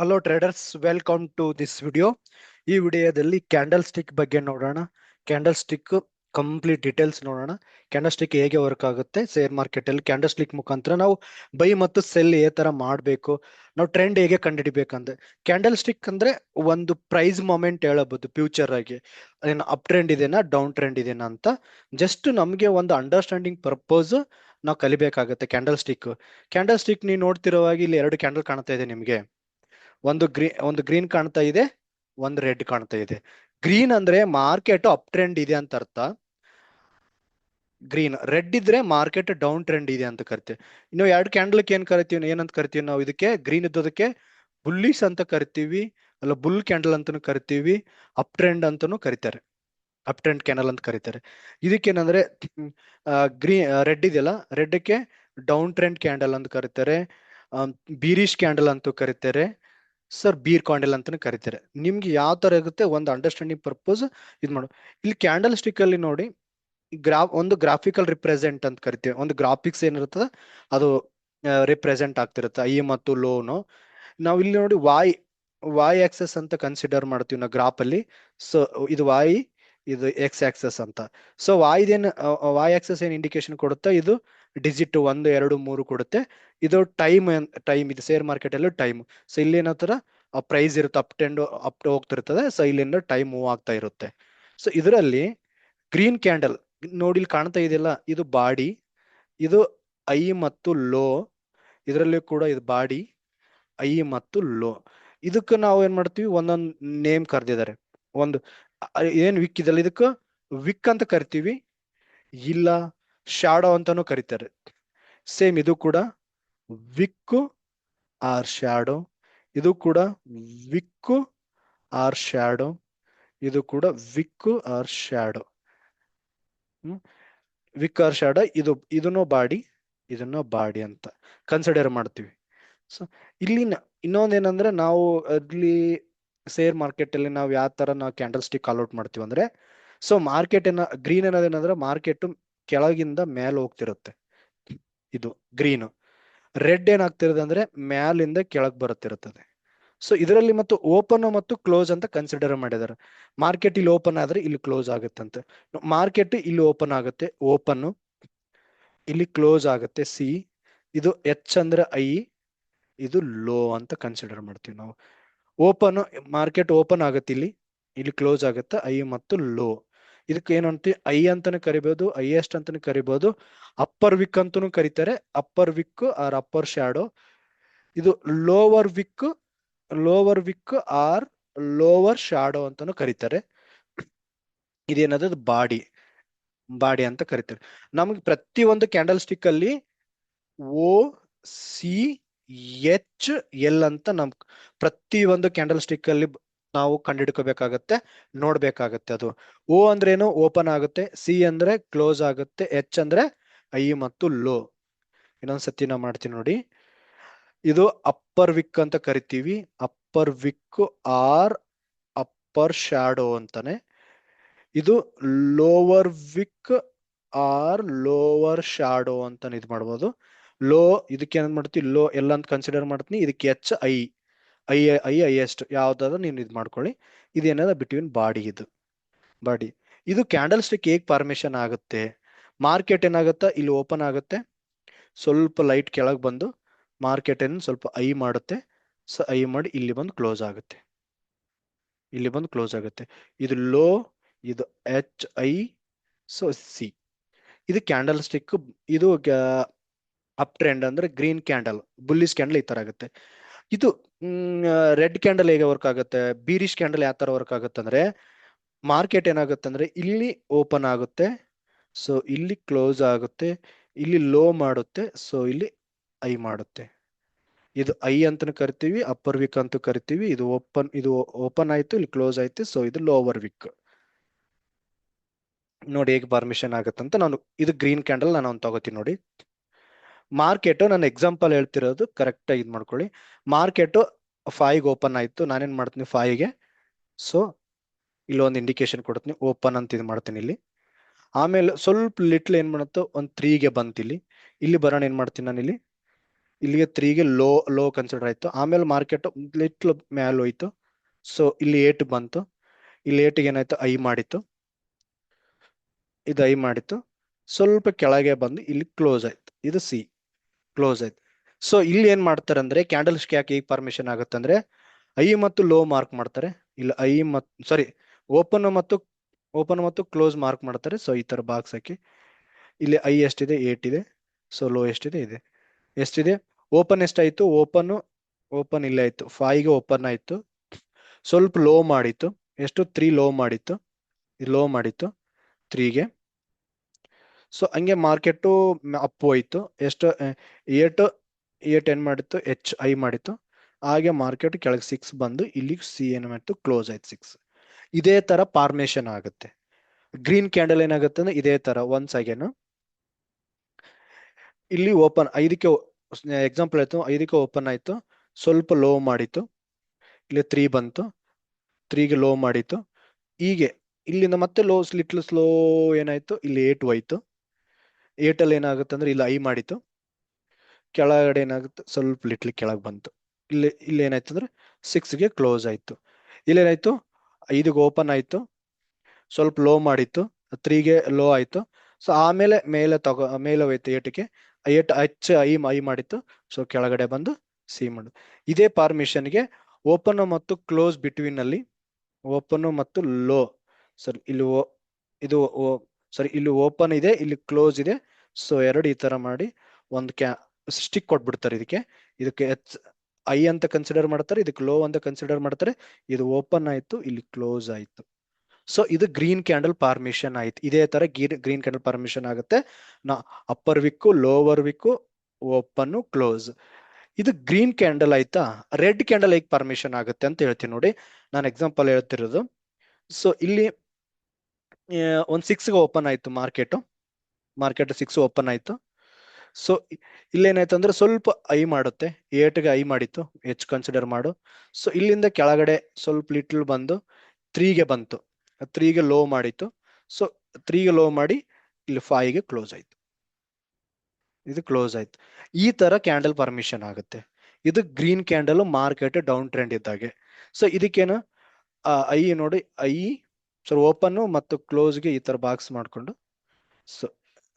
Hello traders welcome to this video ಈ ವಿಡಿಯೋದಲ್ಲಿ candle stick ಬಗ್ಗೆ ನೋಡೋಣ. ಕ್ಯಾಂಡಲ್ ಸ್ಟಿಕ್ ಕಂಪ್ಲೀಟ್ ಡೀಟೇಲ್ಸ್ ನೋಡೋಣ. ಕ್ಯಾಂಡಲ್ ಸ್ಟಿಕ್ ಹೇಗೆ ವರ್ಕ್ ಆಗುತ್ತೆ? ಶೇರ್ ಮಾರ್ಕೆಟ್ ಅಲ್ಲಿ ಕ್ಯಾಂಡಲ್ ಸ್ಟಿಕ್ ಮುಖಾಂತರ ನಾವು ಬೈ ಮತ್ತು ಸೆಲ್ ಏ ತರ ಮಾಡಬೇಕು. ನಾವು ಟ್ರೆಂಡ್ ಹೇಗೆ ಕಂಡುಹಿಡಿಬೇಕಂದ್ರೆ ಕ್ಯಾಂಡಲ್ ಸ್ಟಿಕ್ ಅಂದ್ರೆ ಒಂದು ಪ್ರೈಸ್ ಮೊಮೆಂಟ್ ಹೇಳಬಹುದು ಫ್ಯೂಚರ್ ಆಗಿ. ಏನು ಅಪ್ ಟ್ರೆಂಡ್ ಇದೆನಾ ಡೌನ್ ಟ್ರೆಂಡ್ ಇದೆನಾ ಅಂತ. ಜಸ್ಟ್ ನಮಗೆ ಒಂದು ಅಂಡರ್ಸ್ಟ್ಯಾಂಡಿಂಗ್ ಪರ್ಪಸ್ ನಾವು ಕಲಿಬೇಕಾಗುತ್ತೆ ಕ್ಯಾಂಡಲ್ ಸ್ಟಿಕ್ ಕ್ಯಾಂಡಲ್ ಸ್ಟಿಕ್ ನೀವು ನೋಡ್ತಿರೋವಾಗಿ ಇಲ್ಲಿ ಎರಡು ಕ್ಯಾಂಡಲ್ ಕಾಣ್ತಾ ಇದೆ ನಿಮಗೆ. ಒಂದು ಗ್ರೀನ್ ಒಂದು ಗ್ರೀನ್ ಕಾಣ್ತಾ ಇದೆ, ಒಂದು ರೆಡ್ ಕಾಣ್ತಾ ಇದೆ. ಗ್ರೀನ್ ಅಂದ್ರೆ ಮಾರ್ಕೆಟ್ ಅಪ್ ಟ್ರೆಂಡ್ ಇದೆ ಅಂತ ಅರ್ಥ. ಗ್ರೀನ್, ರೆಡ್ ಇದ್ರೆ ಮಾರ್ಕೆಟ್ ಡೌನ್ ಟ್ರೆಂಡ್ ಇದೆ ಅಂತ ಕರಿತೀವಿ ಇನ್ನು ಎರಡು ಕ್ಯಾಂಡಲ್ಗೆ ಏನ್ ಕರಿತೀವಿ, ಏನಂತ ಕರಿತೀವಿ ನಾವು ಇದಕ್ಕೆ? ಗ್ರೀನ್ ಇದ್ದೋದಕ್ಕೆ ಬುಲ್ಲಿಸ್ ಅಂತ ಕರಿತೀವಿ, ಅಲ್ಲ ಬುಲ್ ಕ್ಯಾಂಡಲ್ ಅಂತಾನು ಕರಿತೀವಿ, ಅಪ್ ಟ್ರೆಂಡ್ ಅಂತಾನು ಕರಿತಾರೆ. ಅಪ್ ಟ್ರೆಂಡ್ ಕ್ಯಾನಲ್ ಅಂತ ಕರೀತಾರೆ. ಇದಕ್ಕೇನಂದ್ರೆ ಗ್ರೀನ್ ರೆಡ್ ಇದೆಯಲ್ಲ ರೆಡ್ಗೆ ಡೌನ್ ಟ್ರೆಂಡ್ ಕ್ಯಾಂಡಲ್ ಅಂತ ಕರೀತಾರೆ ಬೀರಿಶ್ ಕ್ಯಾಂಡಲ್ ಅಂತೂ ಕರೀತಾರೆ. ಸರ್ ಬೀರ್ ಕ್ಯಾಂಡಲ್ ಅಂತಾನೆ ಕರಿತಾರೆ. ನಿಮ್ಗೆ ಯಾವ ತರ ಇರುತ್ತೆ ಒಂದು ಅಂಡರ್ಸ್ಟ್ಯಾಂಡಿಂಗ್ ಪರ್ಪಸ್ ಇದು ಮಾಡು. ಇಲ್ಲಿ ಕ್ಯಾಂಡಲ್ ಸ್ಟಿಕ್ ಅಲ್ಲಿ ನೋಡಿ ಗ್ರಾ ಒಂದು ಗ್ರಾಫಿಕಲ್ ರಿಪ್ರೆಸೆಂಟ್ ಅಂತ ಕರಿತೀವಿ. ಒಂದು ಗ್ರಾಫಿಕ್ಸ್ ಏನಿರ್ತದೆ ಅದು ರಿಪ್ರೆಸೆಂಟ್ ಆಗ್ತಿರುತ್ತೆ ಐ ಮತ್ತು ಲೋನು ನಾವು ಇಲ್ಲಿ ನೋಡಿ ವಾಯ್ ವಾಯ್ ಆಕ್ಸಸ್ ಅಂತ ಕನ್ಸಿಡರ್ ಮಾಡ್ತೀವಿ ನಾವು ಗ್ರಾಫ್ ಅಲ್ಲಿ. ಸೊ ಇದು ವಾಯ್ ಇದು ಎಕ್ಸ್ ಆಕ್ಸಸ್ ಅಂತ. ಸೊ ವಾಯ್ದೇನು ವಾಯ್ ಆಕ್ಸಸ್ ಏನು ಇಂಡಿಕೇಶನ್ ಕೊಡುತ್ತೆ? ಇದು ಡಿಜಿಟ್ ಒಂದು, ಎರಡು, ಮೂರು ಕೊಡುತ್ತೆ. ಇದು ಟೈಮ್ ಟೈಮ್ ಇದು ಶೇರ್ ಮಾರ್ಕೆಟ್ ಅಲ್ಲೂ ಟೈಮ್ ಸೊ ಇಲ್ಲಿ ಏನತ್ತರ ಪ್ರೈಸ್ ಇರುತ್ತೆ ಅಪ್ ಟೆಂಡ್ ಅಪ್ ಹೋಗ್ತಿರ್ತದೆ. ಸೊ ಇಲ್ಲಿಂದ ಟೈಮ್ ಮೂವ್ ಆಗ್ತಾ ಇರುತ್ತೆ. ಸೊ ಇದರಲ್ಲಿ ಗ್ರೀನ್ ಕ್ಯಾಂಡಲ್ ನೋಡಿ ಇಲ್ಲಿ ಕಾಣ್ತಾ ಇದೆಯಲ್ಲ, ಇದು ಬಾಡಿ, ಇದು ಐ ಮತ್ತು ಲೋ, ಇದರಲ್ಲಿ ಕೂಡ ಇದು ಬಾಡಿ, ಐ ಮತ್ತು ಲೋ. ಇದಕ್ಕೆ ನಾವು ಏನ್ ಮಾಡ್ತೀವಿ, ಒಂದೊಂದು ನೇಮ್ ಕರೆದಿದ್ದಾರೆ. ಒಂದು ಏನ್ ವಿಕ್ ಇದಲ್ಲ ಇದಕ್ಕೆ ವಿಕ್ ಅಂತ ಕರಿತೀವಿ. ಇಲ್ಲ ಶಾಡೋ ಅಂತಾನು ಕರೀತಾರೆ. ಸೇಮ್ ಇದು ಕೂಡ ವಿಕ್ಕು ಆರ್ ಶ್ಯಾಡೋ ಇದು ಕೂಡ ವಿಕ್ಕು ಆರ್ ಶ್ಯಾಡೋ ಇದು ಕೂಡ wick or shadow wick or shadow ಇದು, ಇದನ್ನು ಬಾಡಿ ಇದನ್ನು ಬಾಡಿ ಅಂತ ಕನ್ಸಿಡರ್ ಮಾಡ್ತೀವಿ. ಸೊ ಇಲ್ಲಿ ಇನ್ನೊಂದೇನಂದ್ರೆ ನಾವು ಅಲ್ಲಿ ಶೇರ್ ಮಾರ್ಕೆಟ್ ಅಲ್ಲಿ ನಾವು ಯಾವ ತರ ನಾವು ಕ್ಯಾಂಡಲ್ ಸ್ಟಿಕ್ ಔಟ್ ಮಾಡ್ತೀವಿ ಅಂದ್ರೆ ಸೊ ಮಾರ್ಕೆಟ್ ಏನ ಗ್ರೀನ್ ಏನಂದ್ರೆ ಮಾರ್ಕೆಟ್ ಕೆಳಗಿಂದ ಮೇಲೆ ಹೋಗ್ತಿರುತ್ತೆ. ಇದು ಗ್ರೀನ್ ರೆಡ್ ಏನಾಗ್ತಿರೋದು ಅಂದ್ರೆ ಮ್ಯಾಲಿಂದ ಕೆಳಗ್ ಬರುತ್ತಿರುತ್ತದೆ. ಸೊ ಇದರಲ್ಲಿ ಮತ್ತು ಓಪನ್ ಮತ್ತು ಕ್ಲೋಸ್ ಅಂತ ಕನ್ಸಿಡರ್ ಮಾಡಿದ್ದಾರೆ. ಮಾರ್ಕೆಟ್ ಇಲ್ಲಿ ಓಪನ್ ಆದ್ರೆ ಇಲ್ಲಿ ಕ್ಲೋಸ್ ಆಗುತ್ತಂತೆ. ಮಾರ್ಕೆಟ್ ಇಲ್ಲಿ ಓಪನ್ ಆಗುತ್ತೆ. ಓಪನ್ ಇಲ್ಲಿ ಕ್ಲೋಸ್ ಆಗುತ್ತೆ. ಸಿ ಇದು ಎಚ್ ಅಂದ್ರೆ ಐ ಇದು ಲೋ ಅಂತ ಕನ್ಸಿಡರ್ ಮಾಡ್ತೀವಿ ನಾವು. ಓಪನ್ ಮಾರ್ಕೆಟ್ ಓಪನ್ ಆಗುತ್ತೆ ಇಲ್ಲಿ. ಇಲ್ಲಿ ಕ್ಲೋಸ್ ಆಗುತ್ತೆ. ಐ ಮತ್ತು ಲೋ ಇದಕ್ಕೆ ಏನು ಅಂತೀವಿ ಐ ಅಂತಾನೆ ಕರಿಬಹುದು ಐಯೆಸ್ಟ್ ಅಂತಾನೆ ಕರಿಬಹುದು ಅಪ್ಪರ್ ವಿಕ್ ಅಂತಾನು ಕರೀತಾರೆ, upper wick or upper shadow. ಇದು lower wick lower wick or lower shadow ಅಂತಾನು ಕರೀತಾರೆ. ಇದೇನದು ಬಾಡಿ ಬಾಡಿ ಅಂತ ಕರಿತಾರೆ. ನಮ್ಗೆ ಪ್ರತಿ ಒಂದು ಕ್ಯಾಂಡಲ್ ಸ್ಟಿಕ್ ಅಲ್ಲಿ ಓ ಸಿ, ಎಚ್, ಎಲ್ ಅಂತ ನಮ್ ಪ್ರತಿ ಒಂದು ಕ್ಯಾಂಡಲ್ ಸ್ಟಿಕ್ ಅಲ್ಲಿ ನಾವು ಕಂಡಿಡ್ಕೋಬೇಕಾಗತ್ತೆ ನೋಡ್ಬೇಕಾಗತ್ತೆ ಅದು. ಓ ಅಂದ್ರೆ ಏನು? ಓಪನ್ ಆಗುತ್ತೆ. ಸಿ ಅಂದ್ರೆ ಕ್ಲೋಸ್ ಆಗುತ್ತೆ. ಎಚ್ ಅಂದ್ರೆ ಐ ಮತ್ತು ಲೋ. ಇನ್ನೊಂದ್ಸತಿ ನಾ ಮಾಡ್ತೀನಿ ನೋಡಿ. ಇದು ಅಪ್ಪರ್ ವಿಕ್ ಅಂತ ಕರಿತೀವಿ. Upper wick or upper shadow ಅಂತಾನೆ. ಇದು lower wick or lower shadow ಅಂತ ಇದು ಮಾಡ್ಬೋದು. ಲೋ, ಇದಕ್ಕೆ ಏನ್ ಮಾಡ್ತೀವಿ ಲೋ ಎಲ್ಲ ಅಂತ ಕನ್ಸಿಡರ್ ಮಾಡ್ತೀನಿ. ಇದಕ್ಕೆ H, high. High high high ಎಸ್ಟ್ ಯಾವ್ದಾದ್ರು ನೀನು ಇದು ಮಾಡ್ಕೊಳ್ಳಿ. ಇದೇನದ ಬಿಟ್ವೀನ್ ಬಾಡಿ ಇದು. ಬಾಡಿ ಇದು ಕ್ಯಾಂಡಲ್ ಸ್ಟಿಕ್ ಹೇಗೆ ಫಾರ್ಮೇಶನ್ ಆಗುತ್ತೆ? ಮಾರ್ಕೆಟ್ ಏನಾಗುತ್ತೆ? ಇಲ್ಲಿ ಓಪನ್ ಆಗುತ್ತೆ. ಸ್ವಲ್ಪ ಲೈಟ್ ಕೆಳಗೆ ಬಂದು ಮಾರ್ಕೆಟ್ ಏನು ಸ್ವಲ್ಪ ಐ ಮಾಡುತ್ತೆ. ಸೊ, ಐ ಮಾಡಿ ಇಲ್ಲಿ ಬಂದು ಕ್ಲೋಸ್ ಆಗುತ್ತೆ. ಇಲ್ಲಿ ಬಂದು ಕ್ಲೋಸ್ ಆಗುತ್ತೆ. ಇದು ಲೋ ಇದು ಎಚ್ ಐ ಸೊ ಸಿ ಇದು ಕ್ಯಾಂಡಲ್ ಸ್ಟಿಕ್ ಇದು ಅಪ್ ಟ್ರೆಂಡ್ ಅಂದ್ರೆ ಗ್ರೀನ್ ಕ್ಯಾಂಡಲ್ ಬುಲ್ಲಿಸ್ ಕ್ಯಾಂಡಲ್ ಈ ತರ ಆಗುತ್ತೆ. ಇದು ರೆಡ್ ಕ್ಯಾಂಡಲ್ ಹೇಗೆ ವರ್ಕ್ ಆಗುತ್ತೆ? ಬೀರಿಶ್ ಕ್ಯಾಂಡಲ್ ಯಾವ ತರ ವರ್ಕ್ ಆಗುತ್ತೆ ಅಂದ್ರೆ, ಮಾರ್ಕೆಟ್ ಏನಾಗುತ್ತೆ ಅಂದ್ರೆ, ಇಲ್ಲಿ ಓಪನ್ ಆಗುತ್ತೆ, ಸೊ ಇಲ್ಲಿ ಕ್ಲೋಸ್ ಆಗುತ್ತೆ, ಇಲ್ಲಿ ಲೋ ಮಾಡುತ್ತೆ, ಸೊ ಇಲ್ಲಿ ಐ ಮಾಡುತ್ತೆ. ಇದು ಐ ಅಂತ ಕರಿತೀವಿ, ಅಪ್ಪರ್ ವಿಕ್ ಅಂತ ಕರಿತೀವಿ, ಇದು ಓಪನ್ ಇದು ಓಪನ್ ಆಯ್ತು, ಇಲ್ಲಿ ಕ್ಲೋಸ್ ಆಯ್ತು, ಸೊ ಇದು ಲೋವರ್ ವಿಕ್. ನೋಡಿ ಹೇಗೆ ಪರ್ಮಿಷನ್ ಅಂತ ನಾನು, ಇದು ಗ್ರೀನ್ ಕ್ಯಾಂಡಲ್ ನಾನು ತಗೋತೀನಿ ನೋಡಿ. ಮಾರ್ಕೆಟ್ ನಾನು ಎಕ್ಸಾಂಪಲ್ ಹೇಳ್ತಿರೋದು ಕರೆಕ್ಟ್ ಆಗಿ ಇದು ಮಾಡ್ಕೊಳ್ಳಿ. ಮಾರ್ಕೆಟ್ ಫೈವ್ಗೆ ಓಪನ್ ಆಯ್ತು, ನಾನೇನ್ ಮಾಡ್ತೀನಿ ಫೈವ್ಗೆ ಸೊ ಇಲ್ಲೊಂದು ಇಂಡಿಕೇಶನ್ ಕೊಡ್ತೀನಿ ಓಪನ್ ಅಂತ ಇದು ಮಾಡ್ತೀನಿ ಇಲ್ಲಿ. ಆಮೇಲೆ ಸ್ವಲ್ಪ ಲಿಟ್ಲ್ ಏನ್ ಮಾಡುತ್ತೋ ಒಂದು ತ್ರೀಗೆ ಬಂತು ಇಲ್ಲಿ. ಇಲ್ಲಿ ಬರೋಣ ಏನ್ ಮಾಡ್ತೀನಿ ನಾನು ಇಲ್ಲಿ? ಇಲ್ಲಿಗೆ ತ್ರೀಗೆ ಲೋ ಲೋ ಕನ್ಸಿಡರ್ ಆಯ್ತು. ಆಮೇಲೆ ಮಾರ್ಕೆಟ್ ಲಿಟ್ಲ್ ಮ್ಯಾಲ್ ಹೋಯ್ತು. ಸೊ ಇಲ್ಲಿ ಏಟ್ ಬಂತು. ಇಲ್ಲಿ ಏಟಿಗೆ ಏನಾಯ್ತು? ಐ ಮಾಡಿತ್ತು. ಇದು ಐ ಮಾಡಿತ್ತು. ಸ್ವಲ್ಪ ಕೆಳಗೆ ಬಂದು ಇಲ್ಲಿ ಕ್ಲೋಸ್ ಆಯ್ತು. ಇದು ಸಿ ಕ್ಲೋಸ್ ಆಯ್ತು. ಸೊ ಇಲ್ಲಿ ಏನ್ ಮಾಡ್ತಾರೆ ಅಂದ್ರೆ ಕ್ಯಾಂಡಲ್ ಯಾಕೆ ಈಗ ಪರ್ಮಿಷನ್ ಆಗುತ್ತೆ ಅಂದ್ರೆ, ಐ ಮತ್ತು ಲೋ ಮಾರ್ಕ್ ಮಾಡ್ತಾರೆ. ಇಲ್ಲ, ಐ ಮತ್ತು ಸಾರಿ ಓಪನ್ ಮತ್ತು ಓಪನ್ ಮತ್ತು ಕ್ಲೋಸ್ ಮಾರ್ಕ್ ಮಾಡ್ತಾರೆ. ಸೊ ಈ ತರ ಬಾಕ್ಸ್ ಹಾಕಿ. ಇಲ್ಲಿ ಐ ಎಷ್ಟಿದೆ? ಏಟ್ ಇದೆ. ಸೊ ಲೋ ಎಷ್ಟಿದೆ? ಇದೆ. ಎಷ್ಟಿದೆ? ಓಪನ್ ಎಷ್ಟಾಯ್ತು? ಓಪನ್ ಓಪನ್ ಇಲ್ಲೇ ಆಯ್ತು. ಫೈವ್ಗೆ ಓಪನ್ ಆಯ್ತು. ಸ್ವಲ್ಪ ಲೋ ಮಾಡಿತ್ತು. ಎಷ್ಟು? ತ್ರೀ ಲೋ ಮಾಡಿತ್ತು. ಲೋ ಮಾಡಿತ್ತು. ತ್ರೀಗೆ ಸೊ ಹಂಗೆ ಮಾರ್ಕೆಟು ಅಪ್ ಹೋಯ್ತು. ಎಷ್ಟು ಏಟ್ ಏಟ್ ಏನ್ ಮಾಡಿತ್ತು? ಎಚ್, ಐ ಮಾಡಿತ್ತು. ಹಾಗೆ ಮಾರ್ಕೆಟ್ ಕೆಳಗೆ ಸಿಕ್ಸ್ ಬಂದು, ಇಲ್ಲಿ ಸಿ ಏನ್ ಮಾಡಿತ್ತು ಕ್ಲೋಸ್ ಆಯ್ತು ಸಿಕ್ಸ್ ಇದೇ ತರ ಫಾರ್ಮೇಶನ್ ಆಗುತ್ತೆ. ಗ್ರೀನ್ ಕ್ಯಾಂಡಲ್ ಏನಾಗುತ್ತೆ ಅಂದ್ರೆ, ಇದೇ ತರ ಒನ್ಸ್ ಅಗೇನು ಇಲ್ಲಿ ಓಪನ್ ಐದಕ್ಕೆ ಎಕ್ಸಾಂಪಲ್ ಆಯ್ತು ಐದಕ್ಕೆ ಓಪನ್ ಆಯ್ತು. ಸ್ವಲ್ಪ ಲೋ ಮಾಡಿತ್ತು. ಇಲ್ಲಿ ತ್ರೀ ಬಂತು. ತ್ರೀಗೆ ಲೋ ಮಾಡಿತ್ತು. ಹೀಗೆ, ಇಲ್ಲಿಂದ ಮತ್ತೆ ಲೋ ಲಿಟ್ಲ್ ಸ್ಲೋ ಏನಾಯ್ತು? ಇಲ್ಲಿ ಏಟ್ ಹೋಯ್ತು. ಅಲ್ಲಿ ಏನಾಗುತ್ತೆ ಅಂದ್ರೆ ಇಲ್ಲಿ, ಐ ಮಾಡಿತ್ತು. ಕೆಳಗಡೆ ಏನಾಗುತ್ತೆ, ಸ್ವಲ್ಪ ಲಿಟ್ಲಿ ಕೆಳಗೆ ಬಂತು. ಇಲ್ಲಿ ಇಲ್ಲಿ ಏನಾಯ್ತು ಅಂದ್ರೆ ಸಿಕ್ಸ್ಗೆ ಕ್ಲೋಸ್ ಆಯ್ತು. ಇಲ್ಲೇನಾಯ್ತು ಐದಿಗೆ ಓಪನ್ ಆಯ್ತು. ಸ್ವಲ್ಪ ಲೋ ಮಾಡಿತ್ತು ತ್ರೀಗೆ ಲೋ ಆಯ್ತು. ಸೊ ಆಮೇಲೆ ಮೇಲೆ ತಗೋ, ಮೇಲೆ ಹೋಯ್ತು ಏಟಿಗೆ. ಏಟ್ ಹಚ್ ಐ ಐ ಮಾಡಿತ್ತು. ಸೊ ಕೆಳಗಡೆ ಬಂದು ಸಿ ಮಾಡು ಇದೇ ಪಾರ್ಮಿಷನ್ಗೆ ಓಪನ್ ಮತ್ತು ಕ್ಲೋಸ್ ಬಿಟ್ವೀನ್ ಅಲ್ಲಿ ಓಪನ್ ಮತ್ತು ಲೋ ಸರ್, ಇಲ್ಲಿ ಓ- ಇದು ಸಾರಿ ಇಲ್ಲಿ ಓಪನ್ ಇದೆ, ಇಲ್ಲಿ ಕ್ಲೋಸ್ ಇದೆ. ಸೊ ಎರಡು ಈ ತರ ಮಾಡಿ ಒಂದು ಕ್ಯಾ ಸ್ಟಿಕ್ ಕೊಟ್ಬಿಡ್ತಾರೆ ಇದಕ್ಕೆ. ಇದಕ್ಕೆ ಎಚ್ ಐ ಅಂತ ಕನ್ಸಿಡರ್ ಮಾಡ್ತಾರೆ, ಇದಕ್ಕೆ ಲೋ ಅಂತ ಕನ್ಸಿಡರ್ ಮಾಡ್ತಾರೆ. ಇದು ಓಪನ್ ಆಯ್ತು, ಇಲ್ಲಿ ಕ್ಲೋಸ್ ಆಯ್ತು. ಸೊ ಇದು ಗ್ರೀನ್ ಕ್ಯಾಂಡಲ್ ಪರ್ಮಿಷನ್ ಆಯ್ತು. ಇದೇ ತರ ಗ್ರೀನ್ ಕ್ಯಾಂಡಲ್ ಪರ್ಮಿಷನ್ ಆಗುತ್ತೆ. ನಾ upper wick lower wick open close ಇದು ಗ್ರೀನ್ ಕ್ಯಾಂಡಲ್ ಆಯ್ತಾ? ರೆಡ್ ಕ್ಯಾಂಡಲ್ ಹೇಗೆ ಪರ್ಮಿಷನ್ ಆಗುತ್ತೆ ಅಂತ ಹೇಳ್ತೀನಿ ನೋಡಿ. ನಾನು ಎಕ್ಸಾಂಪಲ್ ಹೇಳ್ತಿರೋದು. ಸೊ ಇಲ್ಲಿ ಒಂದ್ ಸಿಕ್ಸ್ಗೆ ಓಪನ್ ಆಯ್ತು ಮಾರ್ಕೆಟ್ ಮಾರ್ಕೆಟ್ ಸಿಕ್ಸ್ ಓಪನ್ ಆಯ್ತು. ಸೊ ಇಲ್ಲೇನಾಯ್ತು ಅಂದ್ರೆ ಸ್ವಲ್ಪ ಐ ಮಾಡುತ್ತೆ. ಏಟ್ಗೆ ಐ ಮಾಡಿತ್ತು. ಹೆಚ್ ಕನ್ಸಿಡರ್ ಮಾಡು. ಸೊ ಇಲ್ಲಿಂದ ಕೆಳಗಡೆ ಸ್ವಲ್ಪ ಲಿಟ್ಲ್ ಬಂದು ತ್ರೀಗೆ ಬಂತು. ತ್ರೀಗೆ ಲೋ ಮಾಡಿತ್ತು. ಸೊ ತ್ರೀಗೆ ಲೋ ಮಾಡಿ ಇಲ್ಲಿ ಫೈವ್ಗೆ ಕ್ಲೋಸ್ ಆಯ್ತು. ಇದು ಕ್ಲೋಸ್ ಆಯ್ತು. ಈ ತರ ಕ್ಯಾಂಡಲ್ ಪರ್ಮಿಷನ್ ಆಗುತ್ತೆ. ಇದು green candle market down trend ಇದ್ದಾಗೆ. ಸೊ ಇದಕ್ಕೇನು ಐ ನೋಡಿ ಐ ಸೊ ಓಪನ್ ಮತ್ತು ಕ್ಲೋಸ್ಗೆ ಈ ತರ ಬಾಕ್ಸ್ ಮಾಡಿಕೊಂಡು ಸೊ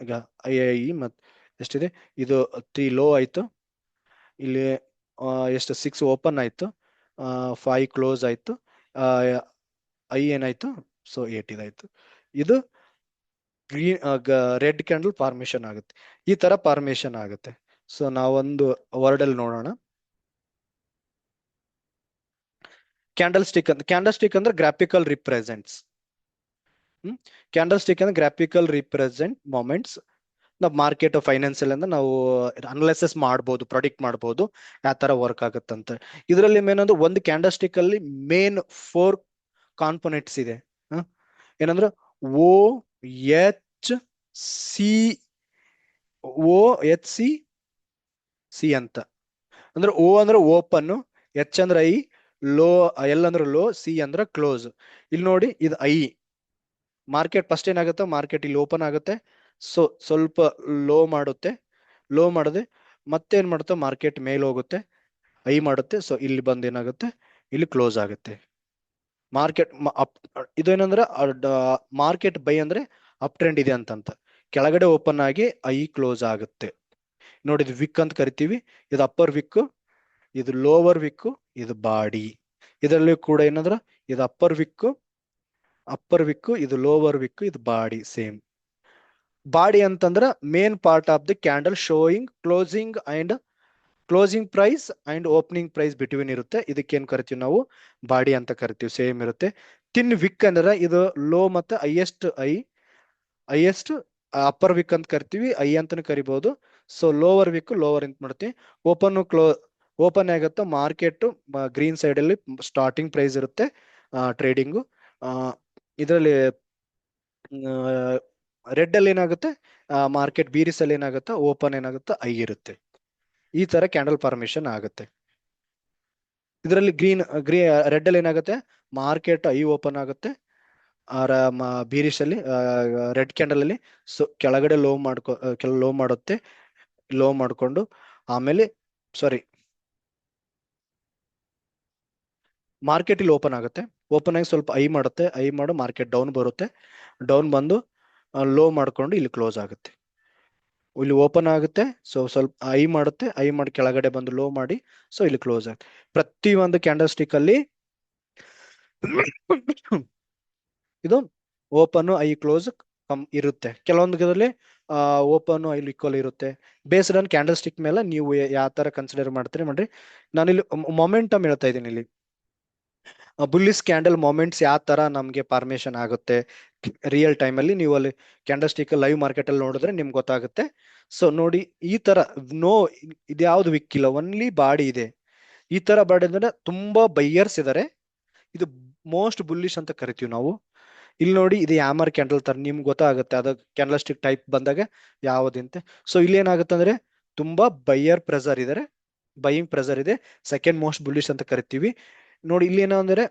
ಈಗ ಐ ಐ ಮತ್ತು ಎಷ್ಟಿದೆ? ಇದು ತ್ರೀ ಲೋ ಆಯ್ತು. ಇಲ್ಲಿ ಎಷ್ಟು? ಸಿಕ್ಸ್ ಓಪನ್ ಆಯ್ತು. ಫೈವ್ ಕ್ಲೋಸ್ ಆಯ್ತು. ಐ ಏನಾಯ್ತು? ಸೊ ಏಟ್ ಇದಾಯ್ತು. ಇದು ಗ್ರೀನ್ ರೆಡ್ ಕ್ಯಾಂಡಲ್ ಫಾರ್ಮೇಶನ್ ಆಗುತ್ತೆ. ಈ ತರ ಫಾರ್ಮೇಶನ್ ಆಗುತ್ತೆ. ಸೊ ನಾವೊಂದು ವರ್ಡ್ ಅಲ್ಲಿ ನೋಡೋಣ. ಕ್ಯಾಂಡಲ್ ಸ್ಟಿಕ್ ಅಂದ್ರೆ ಕ್ಯಾಂಡಲ್ ಸ್ಟಿಕ್ ಅಂದ್ರೆ ಗ್ರಾಫಿಕಲ್ ರಿಪ್ರೆಸೆಂಟ್ಸ್ ಕ್ಯಾಂಡಲ್ ಸ್ಟಿಕ್ ಅಂದ್ರೆ ಗ್ರಾಫಿಕಲ್ ರಿಪ್ರೆಸೆಂಟ್ ಮೊಮೆಂಟ್ಸ್ ನಾವು ಮಾರ್ಕೆಟ್ ಫೈನಾನ್ಸಿಯಲ್ ಅಂದ್ರೆ ನಾವು ಅನಾಲಿಸಿಸ್ ಮಾಡ್ಬೋದು ಪ್ರೊಡಿಕ್ಟ್ ಮಾಡ್ಬೋದು ಯಾವ ತರ ವರ್ಕ್ ಅಂತ ಇದರಲ್ಲಿ ಮೇನ್ ಅಂದ್ರೆ ಒಂದು ಕ್ಯಾಂಡಲ್ ಸ್ಟಿಕ್ ಅಲ್ಲಿ ಮೇನ್ ಫೋರ್ ಕಾಂಪೊನೆಂಟ್ಸ್ ಇದೆ? ಏನಂದ್ರೆ O H C O H C C ಅಂತ. ಅಂದ್ರೆ ಓ ಅಂದ್ರೆ ಓಪನ್ ಎಚ್ ಅಂದ್ರೆ ಐ ಲೋ ಎಲ್ ಅಂದ್ರೆ ಲೋ ಸಿ ಅಂದ್ರೆ ಕ್ಲೋಸ್ ಇಲ್ಲಿ ನೋಡಿ ಇದು ಐ ಮಾರ್ಕೆಟ್ ಫಸ್ಟ್ ಏನಾಗುತ್ತೆ ಮಾರ್ಕೆಟ್ ಇಲ್ಲಿ ಓಪನ್ ಆಗುತ್ತೆ. ಸೊ ಸ್ವಲ್ಪ ಲೋ ಮಾಡುತ್ತೆ. ಲೋ ಮಾಡದೆ ಮತ್ತೆ ಏನ್ ಮಾಡುತ್ತೆ ಮಾರ್ಕೆಟ್ ಮೇಲೆ ಹೋಗುತ್ತೆ. ಐ ಮಾಡುತ್ತೆ. ಸೊ ಇಲ್ಲಿ ಬಂದು ಏನಾಗುತ್ತೆ? ಇಲ್ಲಿ ಕ್ಲೋಸ್ ಆಗುತ್ತೆ. ಮಾರ್ಕೆಟ್ ಇದೇನಂದ್ರೆ ಮಾರ್ಕೆಟ್ ಬೈ ಅಂದ್ರೆ ಅಪ್ ಟ್ರೆಂಡ್ ಇದೆ ಅಂತಂತ. ಕೆಳಗಡೆ ಓಪನ್ ಆಗಿ ಐ ಕ್ಲೋಸ್ ಆಗುತ್ತೆ. ನೋಡಿ, ಇದು ವಿಕ್ ಅಂತ ಕರಿತೀವಿ. ಇದು ಅಪ್ಪರ್ ವಿಕ್ ಇದು ಲೋವರ್ ವಿಕ್ ಇದು ಬಾಡಿ. ಇದರಲ್ಲಿ ಕೂಡ ಏನಂದ್ರ, ಇದು ಅಪ್ಪರ್ ವಿಕ್ ಅಪ್ಪರ್ ವಿಕ್ ಇದು ಲೋವರ್ ವಿಕ್ ಇದು ಬಾಡಿ ಸೇಮ್ ಬಾಡಿ ಅಂತಂದ್ರೆ main part of the candle showing closing and closing price and opening price between ಇರುತ್ತೆ. ಇದಕ್ಕೆ ಏನ್ ಕರಿತೀವಿ ನಾವು? ಬಾಡಿ ಅಂತ ಕರಿತೀವಿ ಸೇಮ್ ಇರುತ್ತೆ. ತಿನ್ ವಿಕ್ ಅಂದ್ರೆ ಇದು ಲೋ ಮತ್ತೆ highest high highest upper wick ಅಂತ ಕರಿತೀವಿ ಐ ಅಂತಾನು ಕರಿಬಹುದು ಸೊ ಲೋವರ್ ವಿಕ್ ಲೋವರ್ ಅಂತ ಮಾಡ್ತೀವಿ? ಓಪನ್ ಕ್ಲೋ ಓಪನ್ ಆಗುತ್ತೋ ಮಾರ್ಕೆಟ್ ಗ್ರೀನ್ ಸೈಡ್ ಅಲ್ಲಿ ಸ್ಟಾರ್ಟಿಂಗ್ ಪ್ರೈಸ್ ಇರುತ್ತೆ ಟ್ರೇಡಿಂಗು ಇದರಲ್ಲಿ ರೆಡ್ ಅಲ್ಲಿ ಏನಾಗುತ್ತೆ? ಮಾರ್ಕೆಟ್ ಬೀರಿಸ್ ಅಲ್ಲಿ ಏನಾಗುತ್ತೆ ಓಪನ್ ಏನಾಗುತ್ತೆ ಐ ಇರುತ್ತೆ ಈ ತರ ಕ್ಯಾಂಡಲ್ ಫಾರ್ಮೇಶನ್ ಆಗುತ್ತೆ. ಇದರಲ್ಲಿ ಗ್ರೀನ್ ಗ್ರೀ ರೆಡ್ ಅಲ್ಲಿ ಏನಾಗುತ್ತೆ? ಮಾರ್ಕೆಟ್ ಐ ಓಪನ್ ಆಗುತ್ತೆ. ಆರ ಬೀರಿಸ್ ಅಲ್ಲಿ ರೆಡ್ ಕ್ಯಾಂಡಲ್ ಅಲ್ಲಿ ಸೊ ಕೆಳಗಡೆ ಲೋ ಮಾಡ್ಕೊ ಕೆಲ ಲೋ ಮಾಡುತ್ತೆ. ಲೋ ಮಾಡಿಕೊಂಡು, ಆಮೇಲೆ ಸಾರಿ ಮಾರ್ಕೆಟ್ ಇಲ್ಲಿ ಓಪನ್ ಆಗುತ್ತೆ. ಓಪನ್ ಆಗಿ ಸ್ವಲ್ಪ ಐ ಮಾಡುತ್ತೆ ಐ ಮಾಡು ಮಾರ್ಕೆಟ್ ಡೌನ್ ಬರುತ್ತೆ. ಡೌನ್ ಬಂದು ಲೋ ಮಾಡ್ಕೊಂಡು ಇಲ್ಲಿ ಕ್ಲೋಸ್ ಆಗುತ್ತೆ. ಇಲ್ಲಿ ಓಪನ್ ಆಗುತ್ತೆ ಸೊ ಸ್ವಲ್ಪ ಐ ಮಾಡುತ್ತೆ ಐ ಮಾಡಿ ಕೆಳಗಡೆ ಬಂದು ಲೋ ಮಾಡಿ ಸೊ ಇಲ್ಲಿ ಕ್ಲೋಸ್ ಆಗುತ್ತೆ. ಪ್ರತಿ ಒಂದು ಕ್ಯಾಂಡಲ್ ಸ್ಟಿಕ್ ಅಲ್ಲಿ ಇದು ಓಪನ್ ಐ ಕ್ಲೋಸ್ ಕಮ್, ಇರುತ್ತೆ. ಕೆಲವೊಂದು ಇದರಲ್ಲಿ ಓಪನ್ ಐ ಇಕ್ವಲ್ ಇರುತ್ತೆ. ಬೇಸ್ಡ್ ಆನ್ ಕ್ಯಾಂಡಲ್ ಸ್ಟಿಕ್ ಮೇಲೆ ನೀವು ಯಾವ ತರ ಕನ್ಸಿಡರ್ ಮಾಡ್ತೀರಿ ಮಾಡ್ರಿ. ನಾನಿಲ್ಲಿ ಮೊಮೆಂಟಮ್ ಹೇಳ್ತಾ ಇದ್ದೀನಿ ಇಲ್ಲಿ. ಬುಲ್ಲಿಸ್ ಕ್ಯಾಂಡಲ್ ಮೊಮೆಂಟ್ಸ್ ಯಾವ ತರ ನಮಗೆ ಫಾರ್ಮೇಶನ್ ಆಗುತ್ತೆ ರಿಯಲ್ ಟೈಮ್ ಅಲ್ಲಿ ನೀವು ಅಲ್ಲಿ ಕ್ಯಾಂಡಲ್ ಸ್ಟಿಕ್ ಲೈವ್ ಮಾರ್ಕೆಟ್ ಅಲ್ಲಿ ನೋಡಿದ್ರೆ ನಿಮ್ಗೆ ಗೊತ್ತಾಗುತ್ತೆ. ಸೊ ನೋಡಿ, ಈ ತರ ನೋ ಇದ್ಯಾವ್ದು ವಿಕ್ ಇಲ್ಲ ಓನ್ಲಿ ಬಾಡಿ ಇದೆ. ಈ ತರ ಬಾಡಿ ಅಂದ್ರೆ ತುಂಬಾ ಬೈಯರ್ಸ್ ಇದಾರೆ. ಇದು ಮೋಸ್ಟ್ ಬುಲ್ಲಿಶ್ ಅಂತ ಕರಿತೀವಿ ನಾವು. ಇಲ್ಲಿ ನೋಡಿ, ಇದು ಯಾಮರ್ ಕ್ಯಾಂಡಲ್ ತರ ನಿಮ್ಗೆ ಗೊತ್ತಾಗುತ್ತೆ, ಅದು ಕ್ಯಾಂಡಲ್ ಸ್ಟಿಕ್ ಟೈಪ್ ಬಂದಾಗ ಯಾವುದಂತೆ. ಸೊ ಇಲ್ಲಿ ಏನಾಗುತ್ತೆ ಅಂದ್ರೆ ತುಂಬಾ ಬೈಯರ್ ಪ್ರೆಸರ್ ಇದಾರೆ ಬೈಯಿಂಗ್ ಪ್ರೆಸರ್ ಇದೆ. ಸೆಕೆಂಡ್ ಮೋಸ್ಟ್ ಬುಲ್ಲಿಶ್ ಅಂತ ಕರಿತೀವಿ. ನೋಡಿ, ಇಲ್ಲಿ ಏನೋ ಅಂದ್ರೆ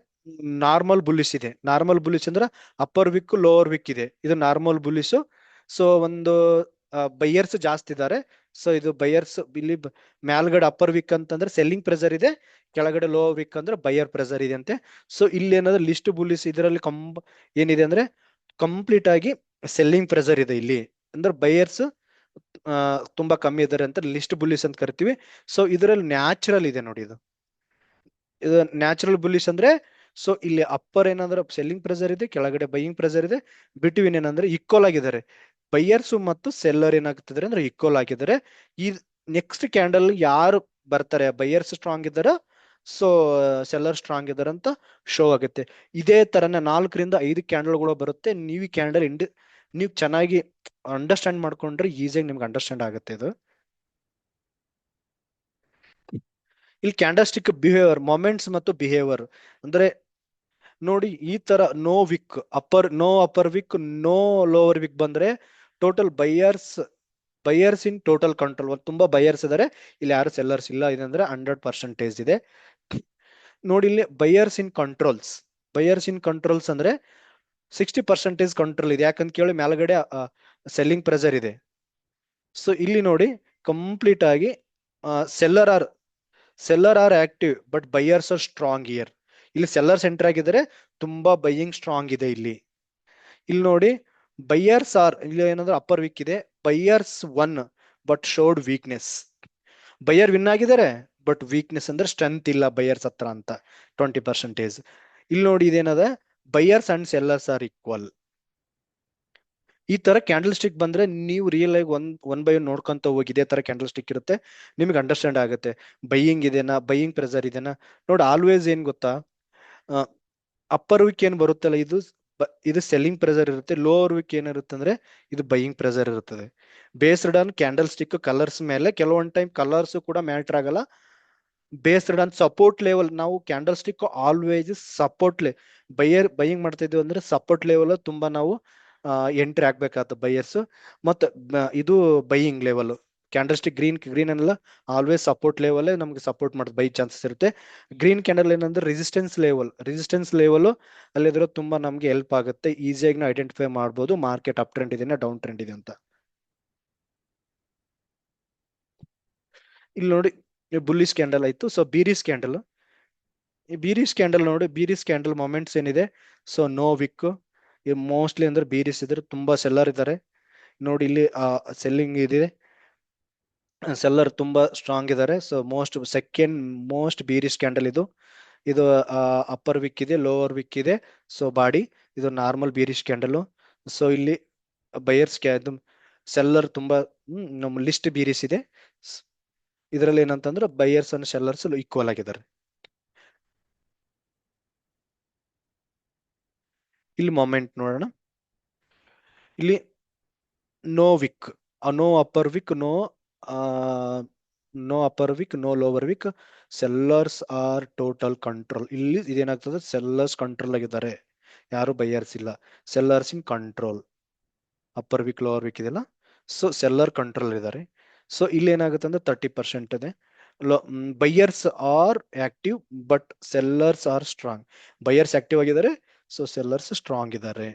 ನಾರ್ಮಲ್ ಬುಲ್ಲಿಸ್ ಇದೆ. ನಾರ್ಮಲ್ ಬುಲ್ಲಿಸ್ ಅಂದ್ರೆ ಅಪ್ಪರ್ ವಿಕ್ ಲೋವರ್ ವಿಕ್ ಇದೆ. ಇದು ನಾರ್ಮಲ್ ಬುಲ್ಲಿಸ್ ಸೊ ಒಂದು ಬೈಯರ್ಸ್ ಜಾಸ್ತಿ ಇದ್ದಾರೆ. ಸೊ ಇದು ಬೈಯರ್ಸ್ ಇಲ್ಲಿ ಮ್ಯಾಲ್ಗಡೆ ಅಪ್ಪರ್ ವಿಕ್ ಅಂತಂದ್ರೆ ಸೆಲ್ಲಿಂಗ್ ಪ್ರೆಸರ್ ಇದೆ. ಕೆಳಗಡೆ ಲೋ ವಿಕ್ ಅಂದ್ರೆ ಬೈಯರ್ ಪ್ರೆಸರ್ ಇದೆ ಅಂತೆ. ಸೊ ಇಲ್ಲಿ ಏನಾದ್ರೆ ಲಿಸ್ಟ್ ಬುಲ್ಲಿಸ್ ಇದರಲ್ಲಿ ಕಂಬ್, ಏನಿದೆ ಅಂದ್ರೆ ಕಂಪ್ಲೀಟ್ ಆಗಿ ಸೆಲ್ಲಿಂಗ್ ಪ್ರೆಸರ್ ಇದೆ ಇಲ್ಲಿ. ಅಂದ್ರೆ ಬೈಯರ್ಸ್ ತುಂಬಾ ಕಮ್ಮಿ ಇದ್ದಾರೆ ಅಂತ ಲಿಸ್ಟ್ ಬುಲ್ಲಿಸ್ ಅಂತ ಕರಿತೀವಿ. ಸೊ ಇದರಲ್ಲಿ ನ್ಯಾಚುರಲ್ ಇದೆ ನೋಡಿ ಇದು. ಇದು ನ್ಯಾಚುರಲ್ ಬುಲಿಸ್ ಅಂದ್ರೆ ಸೊ ಇಲ್ಲಿ ಅಪ್ಪರ್ ಏನಂದ್ರೆ ಸೆಲ್ಲಿಂಗ್ ಪ್ರೆಸರ್ ಇದೆ, ಕೆಳಗಡೆ ಬೈಯಿಂಗ್ ಪ್ರೆಸರ್ ಇದೆ ಬಿಟ್ವೀನ್ ಏನಂದ್ರೆ ಈಕ್ವಲ್ ಆಗಿದ್ದಾರೆ. ಬೈಯರ್ಸ್ ಮತ್ತು ಸೆಲ್ಲರ್ ಏನಾಗ್ತಿದ್ದಾರೆ ಅಂದ್ರೆ ಈಕ್ವಲ್ ಆಗಿದ್ದಾರೆ. ಈ ನೆಕ್ಸ್ಟ್ ಕ್ಯಾಂಡಲ್ ಯಾರು ಬರ್ತಾರೆ ಬೈಯರ್ಸ್ ಸ್ಟ್ರಾಂಗ್ ಇದ್ದಾರ? ಸೊ ಸೆಲ್ಲರ್ ಸ್ಟ್ರಾಂಗ್ ಇದಾರೆ ಅಂತ ಶೋ ಆಗುತ್ತೆ. ಇದೇ ತರನೇ ನಾಲ್ಕರಿಂದ ಐದು ಕ್ಯಾಂಡಲ್ಗಳು ಬರುತ್ತೆ. ನೀವು ಕ್ಯಾಂಡಲ್ ಇಂಡಿ, ನೀವು ಚೆನ್ನಾಗಿ ಅಂಡರ್ಸ್ಟ್ಯಾಂಡ್ ಮಾಡ್ಕೊಂಡ್ರೆ ಈಸಿಯಾಗಿ ನಿಮ್ಗೆ ಅಂಡರ್ಸ್ಟ್ಯಾಂಡ್ ಆಗುತ್ತೆ ಇದು. ಇಲ್ಲಿ ಕ್ಯಾಂಡಸ್ಟಿಕ್ ಬಿಹೇವಿಯರ್ ಮೊಮೆಂಟ್ಸ್ ಮತ್ತು ಬಿಹೇವಿಯರ್ ಅಂದ್ರೆ ನೋಡಿ, ಈ ತರ no wick upper no upper wick no lower wick ಬಂದ್ರೆ total buyers buyers in total control ತುಂಬಾ ಬೈಯರ್ಸ್ ಇದಾರೆ. ಇಲ್ಲಿ ಯಾರು ಸೆಲ್ಲರ್ಸ್ ಇಲ್ಲ, ಇದಂದ್ರೆ ಹಂಡ್ರೆಡ್ ಪರ್ಸೆಂಟೇಜ್ ಇದೆ. ನೋಡಿ, ಇಲ್ಲಿ buyers in controls buyers in controls ಅಂದ್ರೆ ಸಿಕ್ಸ್ಟಿ ಪರ್ಸೆಂಟೇಜ್ ಕಂಟ್ರೋಲ್ ಇದೆ. ಯಾಕಂತ ಕೇಳಿ ಮೇಲ್ಗಡೆ ಸೆಲ್ಲಿಂಗ್ ಪ್ರೆಸರ್ ಇದೆ. ಸೊ ಇಲ್ಲಿ ನೋಡಿ ಕಂಪ್ಲೀಟ್ ಆಗಿ seller are seller are active but buyers are strong here ಇಲ್ಲಿ ಸೆಲ್ಲರ್ ಸೆಂಟರ್ ಆಗಿದ್ದಾರೆ, ತುಂಬಾ ಬೈಯಿಂಗ್ ಸ್ಟ್ರಾಂಗ್ ಇದೆ ಇಲ್ಲಿ. ಇಲ್ಲಿ ನೋಡಿ ಬೈಯರ್ಸ್ ಆರ್ ಇಲ್ಲಿ ಏನಂದ್ರೆ ಅಪ್ಪರ್ ವೀಕ್ ಇದೆ. Buyers won but showed weakness buyer win ಆಗಿದ್ದಾರೆ ಬಟ್ ವೀಕ್ನೆಸ್ ಅಂದ್ರೆ ಸ್ಟ್ರೆಂತ್ ಇಲ್ಲ ಬೈಯರ್ಸ್ ಹತ್ರ ಅಂತ ಟ್ವೆಂಟಿ ಪರ್ಸೆಂಟೇಜ್ ಇಲ್ಲಿ ನೋಡಿ ಇದೇನದ? Buyers and sellers are equal ಈ ತರ ಕ್ಯಾಂಡಲ್ ಸ್ಟಿಕ್ ಬಂದ್ರೆ ನೀವು ರಿಯಲ್ ಆಗಿ ಒನ್ ಒನ್ ಬೈ ಒನ್ ನೋಡ್ಕೊಂತ ಹೋಗಿ ಇದೇ ತರ ಕ್ಯಾಂಡಲ್ ಸ್ಟಿಕ್ ಇರುತ್ತೆ, ನಿಮ್ಗೆ ಅಂಡರ್ಸ್ಟ್ಯಾಂಡ್ ಆಗುತ್ತೆ. ಬೈಯಿಂಗ್ ಇದೆನಾ? ಬೈಯಿಂಗ್ ಪ್ರೆಸರ್ ಇದೆನಾ? ನೋಡಿ ಆಲ್ವೇಸ್ ಏನ್ ಗೊತ್ತಾ? ಅಪ್ಪರ್ ವೀಕ್ ಏನ್ ಬರುತ್ತಲ್ಲ, ಇದು ಇದು ಸೆಲ್ಲಿಂಗ್ ಪ್ರೆಸರ್ ಇರುತ್ತೆ ಲೋವರ್ ವೀಕ್ ಏನಿರುತ್ತೆ ಅಂದ್ರೆ ಇದು ಬೈಯಿಂಗ್ ಪ್ರೆಸರ್ ಇರುತ್ತದೆ based on candle stick colours ಮೇಲೆ, ಕೆಲವೊಂದು ಟೈಮ್ ಕಲರ್ಸ್ ಕೂಡ ಮ್ಯಾಟರ್ ಆಗಲ್ಲ. ಬೇಸ್ಡ್ ಆನ್ ಸಪೋರ್ಟ್ ಲೆವೆಲ್ ನಾವು candle stick always support level buyer buying ಮಾಡ್ತಾ ಇದೀವಿ ಅಂದ್ರೆ ಸಪೋರ್ಟ್ ಲೆವೆಲ್ ತುಂಬಾ ನಾವು ಎಂಟ್ರಿ ಆಗ್ಬೇಕಾದ ಬೈಯರ್ಸ್ ಮತ್ತೆ ಇದು buying level candle stick green green ಏನಲ್ಲ ಆಲ್ವೇಸ್ ಸಪೋರ್ಟ್ ಲೆವೆಲ್ ನಮ್ಗೆ ಸಪೋರ್ಟ್ ಮಾಡೋದು ಬೈ ಚಾನ್ಸಸ್ ಇರುತ್ತೆ. ಗ್ರೀನ್ ಕ್ಯಾಂಡಲ್ ಏನಂದ್ರೆ ರೆಸಿಸ್ಟೆನ್ಸ್ ಲೆವೆಲ್ ರೆಸಿಸ್ಟೆನ್ಸ್ ಲೆವೆಲ್ ಅಲ್ಲಿದ್ರೆ ತುಂಬಾ ನಮ್ಗೆ ಹೆಲ್ಪ್ ಆಗುತ್ತೆ. ಈಸಿಯಾಗಿ ನಾವು ಐಡೆಂಟಿಫೈ ಮಾಡ್ಬೋದು. ಮಾರ್ಕೆಟ್ ಅಪ್ ಟ್ರೆಂಡ್ ಇದೆ ಡೌನ್ ಟ್ರೆಂಡ್ ಇದೆ ಅಂತ. ಇಲ್ಲಿ ನೋಡಿ ಬುಲ್ಲಿ ಕ್ಯಾಂಡಲ್ ಆಯ್ತು. ಸೊ ಬೀರಿ ಕ್ಯಾಂಡಲ್ ಈ ಬೀರಿ ಕ್ಯಾಂಡಲ್ ನೋಡಿ ಬೀರಿಸ್ ಕ್ಯಾಂಡಲ್ ಮೊಮೆಂಟ್ಸ್ ಏನಿದೆ? ಸೊ ನೋ ವಿಕ್ ಮೋಸ್ಟ್ಲಿ ಅಂದ್ರೆ ಬೀರಿಸ್ ಇದ್ರೆ ತುಂಬಾ ಸೆಲ್ಲರ್ ಇದ್ದಾರೆ. ನೋಡಿ ಇಲ್ಲಿ ಸೆಲ್ಲಿಂಗ್ ಇದೆ. ಸೆಲ್ಲರ್ ತುಂಬಾ ಸ್ಟ್ರಾಂಗ್ ಇದ್ದಾರೆ. So most second most bearish candle ಇದು. ಇದು ಅಪ್ಪರ್ ವಿಕ್ ಇದೆ ಲೋವರ್ ವಿಕ್ ಇದೆ. ಸೊ ಬಾಡಿ, ಇದು ನಾರ್ಮಲ್ ಬೀರಿಶ್ ಕ್ಯಾಂಡಲ್ ಸೊ ಇಲ್ಲಿ ಬಯರ್ಸ್ ಸೆಲ್ಲರ್ ತುಂಬಾ ನಮ್ಮ ಲಿಸ್ಟ್ ಬೀರಿಸ್ ಇದೆ ಇದರಲ್ಲಿ ಏನಂತಂದ್ರೆ ಬೈಯರ್ಸ್ ಅಂಡ್ ಸೆಲ್ಲರ್ಸ್ ಈಕ್ವಲ್ ಆಗಿದ್ದಾರೆ. ಇಲ್ಲಿ ಮೊಮೆಂಟ್ ನೋಡೋಣ. ಇಲ್ಲಿ no wick no upper wick no no upper wick no lower wick sellers are total control ಇಲ್ಲಿ ಇದೇನಾಗ್ತದೆ? ಸೆಲ್ಲರ್ಸ್ ಕಂಟ್ರೋಲ್ ಆಗಿದ್ದಾರೆ. ಯಾರು ಬೈಯರ್ಸ್ ಇಲ್ಲ. Sellers in control upper wick lower wick ಇದೆಲ್ಲ ಸೊ ಸೆಲ್ಲರ್ ಕಂಟ್ರೋಲ್ ಇದ್ದಾರೆ. ಸೊ ಇಲ್ಲಿ ಏನಾಗುತ್ತೆ ಅಂದ್ರೆ ತರ್ಟಿ ಪರ್ಸೆಂಟ್ ಇದೆ. Buyers are active but sellers are strong buyers active ಆಗಿದ್ದಾರೆ ಸೊ ಸೆಲ್ಲರ್ಸ್ ಸ್ಟ್ರಾಂಗ್ ಇದ್ದಾರೆ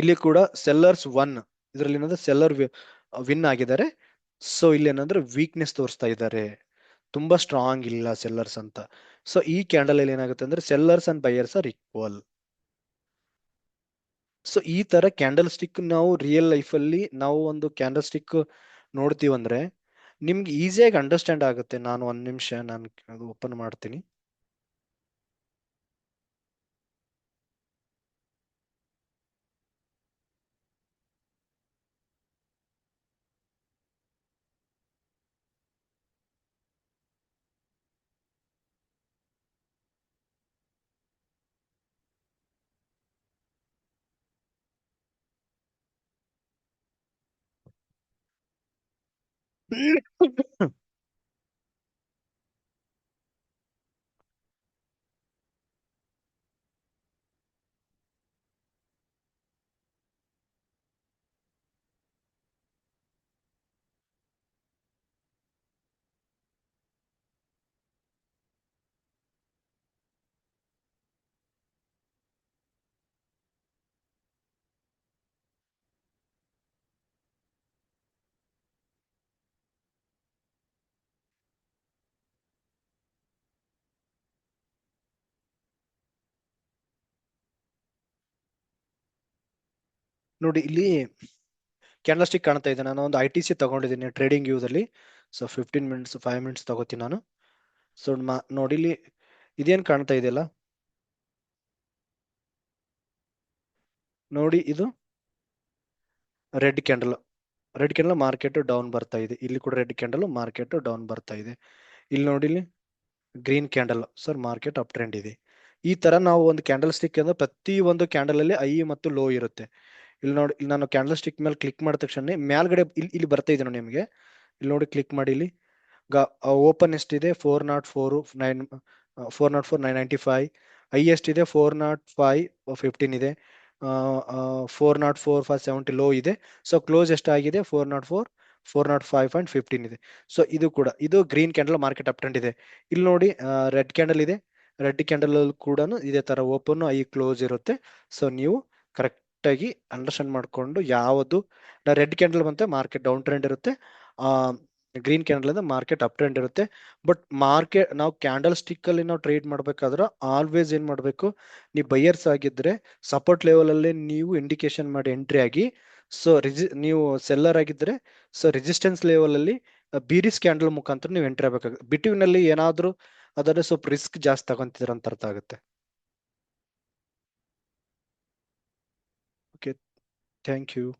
ಇಲ್ಲಿ ಕೂಡ ಸೆಲ್ಲರ್ಸ್ ಒನ್ ಇದರಲ್ಲಿ ಏನಂದ್ರೆ ಸೆಲ್ಲರ್ ವಿನ್ ಆಗಿದ್ದಾರೆ. ಸೊ ಇಲ್ಲಿ ಏನಂದ್ರೆ ವೀಕ್ನೆಸ್ ತೋರಿಸ್ತಾ ಇದ್ದಾರೆ. ತುಂಬಾ ಸ್ಟ್ರಾಂಗ್ ಇಲ್ಲ ಸೆಲ್ಲರ್ಸ್ ಅಂತ. ಸೊ ಈ ಕ್ಯಾಂಡಲ್ ಅಲ್ಲಿ ಏನಾಗುತ್ತೆ ಅಂದ್ರೆ sellers and buyers are equal so ಈ ತರ ಕ್ಯಾಂಡಲ್ ಸ್ಟಿಕ್ ನಾವು ರಿಯಲ್ ಲೈಫ್ ಅಲ್ಲಿ ನಾವು ಒಂದು ಕ್ಯಾಂಡಲ್ ಸ್ಟಿಕ್ ನೋಡ್ತೀವಂದ್ರೆ, ನಿಮ್ಗೆ ಈಸಿಯಾಗಿ ಅಂಡರ್ಸ್ಟ್ಯಾಂಡ್ ಆಗುತ್ತೆ. ನಾನು ಒಂದ್ ನಿಮಿಷ, ನಾನು ಓಪನ್ ಮಾಡ್ತೀನಿ. Mira. ನೋಡಿ, ಇಲ್ಲಿ ಕ್ಯಾಂಡಲ್ ಸ್ಟಿಕ್ ಕಾಣ್ತಾ ಇದೆ. ನಾನು ಒಂದು ಐ ಟಿ ಸಿ ತಗೊಂಡಿದ್ದೀನಿ ಟ್ರೇಡಿಂಗ್ ಯೂಸ್ ಅಲ್ಲಿ so fifteen minutes five minutes ತಗೋತೀನಿ ನಾನು. ಸೊ ನೋಡಿ, ಇಲ್ಲಿ ಇದೇನು ಕಾಣ್ತಾ ಇದೆಯಲ್ಲ? ನೋಡಿ, ಇದು red candle. Red candle market down ಬರ್ತಾ ಇದೆ. ಇಲ್ಲಿ ಕೂಡ ರೆಡ್ ಕ್ಯಾಂಡಲ್ ಮಾರ್ಕೆಟ್ ಡೌನ್ ಬರ್ತಾ ಇದೆ. ಇಲ್ಲಿ ನೋಡಿ, ಇಲ್ಲಿ green candle. Sir, market up trend ಇದೆ. ಈ ತರ ನಾವು ಒಂದು ಕ್ಯಾಂಡಲ್ ಸ್ಟಿಕ್ ಅಂದ್ರೆ ಪ್ರತಿ ಒಂದು ಕ್ಯಾಂಡಲ್ ಅಲ್ಲಿ ಐ ಮತ್ತು ಲೋ ಇರುತ್ತೆ. ಇಲ್ಲಿ ನೋಡಿ, ಇಲ್ಲಿ ನಾನು ಕ್ಯಾಂಡಲ್ ಸ್ಟಿಕ್ ಮೇಲೆ ಕ್ಲಿಕ್ ಮಾಡಿದ ತಕ್ಷಣ ಮೇಲ್ಗಡೆ ಇಲ್ಲಿ ಇಲ್ಲಿ ಬರ್ತಾ ಇದೆ ನೋಡಿ ನಿಮಗೆ. ಇಲ್ಲಿ ನೋಡಿ ಕ್ಲಿಕ್ ಮಾಡಿ ಇಲ್ಲಿ. ಓಪನ್ ಎಷ್ಟಿದೆ four nought four nine four nought four nine ninety five high ಎಷ್ಟಿದೆ ಫೋರ್ ನಾಟ್ ಫೈವ್ ಫಿಫ್ಟೀನ್ ಇದೆ four nought four five seventy low ಇದೆ. ಸೊ ಕ್ಲೋಸ್ ಎಷ್ಟಾಗಿದೆ four nought four four nought five point fifteen ಇದೆ. So ಇದು ಕೂಡ, ಇದು green candle market up trend ಇದೆ. ಇಲ್ಲಿ ನೋಡಿ ರೆಡ್ ಕ್ಯಾಂಡಲ್ ಇದೆ. ರೆಡ್ ಕ್ಯಾಂಡಲ್ ಕೂಡ ಇದೇ ತರ ಓಪನ್ ಐ ಕ್ಲೋಸ್ ಇರುತ್ತೆ. ಸೊ ನೀವು ಕರೆಕ್ಟ್ ಆಗಿ ಅಂಡರ್ಸ್ಟ್ಯಾಂಡ್ ಮಾಡಿಕೊಂಡು ಯಾವುದು ರೆಡ್ ಕ್ಯಾಂಡಲ್ ಬಂತೆ ಮಾರ್ಕೆಟ್ ಡೌನ್ ಟ್ರೆಂಡ್ ಇರುತ್ತೆ ಗ್ರೀನ್ ಕ್ಯಾಂಡಲ್ ಅಂದ್ರೆ ಮಾರ್ಕೆಟ್ ಅಪ್ ಟ್ರೆಂಡ್ ಇರುತ್ತೆ. ಬಟ್ ಮಾರ್ಕೆಟ್ ನಾವು ಕ್ಯಾಂಡಲ್ ಸ್ಟಿಕ್ ಅಲ್ಲಿ ನಾವು ಟ್ರೇಡ್ ಮಾಡ್ಬೇಕಾದ್ರೆ ಆಲ್ವೇಸ್ ಏನ್ ಮಾಡ್ಬೇಕು, ನೀವು ಬೈಯರ್ಸ್ ಆಗಿದ್ರೆ ಸಪೋರ್ಟ್ ಲೆವೆಲ್ ಅಲ್ಲಿ ನೀವು ಇಂಡಿಕೇಶನ್ ಮಾಡಿ ಎಂಟ್ರಿ ಆಗಿ, ಸೊ ರಿಜಿ, ನೀವು ಸೆಲ್ಲರ್ ಆಗಿದ್ರೆ, ಸೊ ರೆಸಿಸ್ಟೆನ್ಸ್ ಲೆವೆಲ್ ಅಲ್ಲಿ ಬೀರಿಸ್ ಕ್ಯಾಂಡಲ್ ಮುಖಾಂತರ ನೀವು ಎಂಟ್ರಿ ಆಗಬೇಕಾಗುತ್ತೆ ಬಿಟ್ವೀನ್ ಅಲ್ಲಿ ಏನಾದ್ರೂ ಸ್ವಲ್ಪ ರಿಸ್ಕ್ ಜಾಸ್ತಿ ತಗೊಂತಿದ್ರ ಅಂತ ಅರ್ಥ ಆಗುತ್ತೆ. Thank you.